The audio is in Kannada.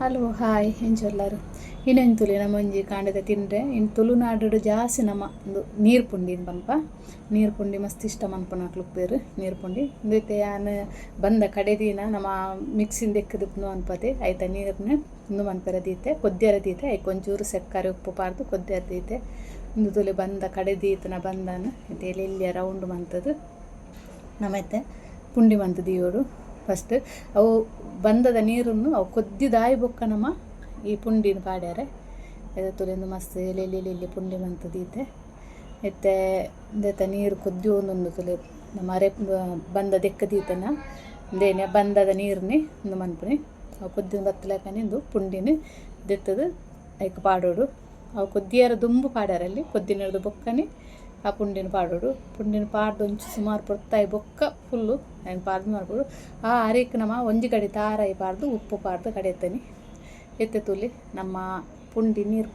ಹಲೋ, ಹಾಯ್ ಎಂಚೊಲ್ಲಾರು ಇನ್ನೊಂದು ತುಲಿ, ನಮ್ಮ ಒಂಜಿ ಕಾಂಡದ ತಿಂದರೆ ಇನ್ನು ತುಳುನಾಡು ಜಾಸ್ತಿ ನಮ್ಮ ಒಂದು ನೀರು ಪುಂಡಿ ಪನ್ಪ ನೀರು ಪುಂಡಿ ಮಸ್ತ್ ಇಷ್ಟ ಮನ್ಪುನಕ್ಲು ಬೇರು ನೀರು ಪುಂಡಿ ಇಂದೈತೆ ಯಾನ್ ಬಂದ ಕಡೆ ದಿನ ನಮ್ಮ ಮಿಕ್ಸಿಂದ ಎಕ್ಕದಿಪ್ಪು ಅನ್ಪತೆ ಐತ ನೀರನ್ನ ಇಂದು ಮನ್ಪೆರ ದೀತೆ. ಕೊದ್ದೆರ ದೀತೆ ಐಕ್ ಒಂಚೂರು ಸಕ್ಕರೆ, ಉಪ್ಪು ಪಾರ್ದು ಕೊದ್ದೆರ ದೀತೆ. ಒಂದು ತುಲಿ ಬಂದ ಕಡೆ ದೀತನ ಬಂದಾನು ಐತೆ ಎಲ್ಲಿ ರೌಂಡ್ ಮಂತದ್ದು ನಮ್ಮ ಪುಂಡಿ ಮಂತ್ ದೀವೋಡು ಫಸ್ಟ್ ಅವು ಬಂದದ ನೀರನ್ನು ಅವು ಕೊದ್ದಿದಾಯಿ ಬೊಕ್ಕ ನಮ್ಮ ಈ ಪುಂಡಿನ ಪಾಡ್ಯಾರೆ. ಇದು ತುಲಿಂದು ಮಸ್ತ್ ಎಲೆಲಿ ಎಲೆ ಎಲೆ ಪುಂಡಿ ಮಂತ್ ದೀತೆ ಎತ್ತೆ ಇಂದೆತ ನೀರು ಕೊದ್ದಿ ಒಂದೊಂದು ತುಲಿ ನಮ್ಮ ಅರೆ ಬಂದ ದೆಕ್ಕದೀತನ ಇಂದೇನೆ ಬಂದದ ನೀರನ್ನೇ ಒಂದು ಮನ್ಪುನಿ. ಅವು ಕೊದ್ದಿ ಬತ್ತಲಕನಿಂದು ಪುಂಡಿನ ದೆತ್ತದು ಐಕ್ ಪಾಡೋಡು. ಅವು ಕೊದ್ದಿಯರ ದುಂಬು ಪಾಡ್ಯಾರಲ್ಲಿ ಕೊದ್ದಿನದು ಬೊಕ್ಕನೆ. ಆ ಪುಂಡಿನ ಪಾಡೋಡು ಪುಂಡಿನ ಪಾಡ್ದು ಒಂಚು ಸುಮಾರು ಪೊತ್ತಾಯಿ ಬೊಕ್ಕ ಫುಲ್ಲು ಏನು ಪಾಡ್ದು ಮಾಡ್ಬೋದು ಆ ಅರಿಕ್ ನಮ್ಮ ಒಂಜಿ ಕಡೆ ತಾರಾಯಿ ಪಾಡ್ದು ಉಪ್ಪು ಪಾಡ್ದು ಕಡೆತನಿ ಎತ್ತೆ ತುಲಿ ನಮ್ಮ ಪುಂಡಿ ನೀರು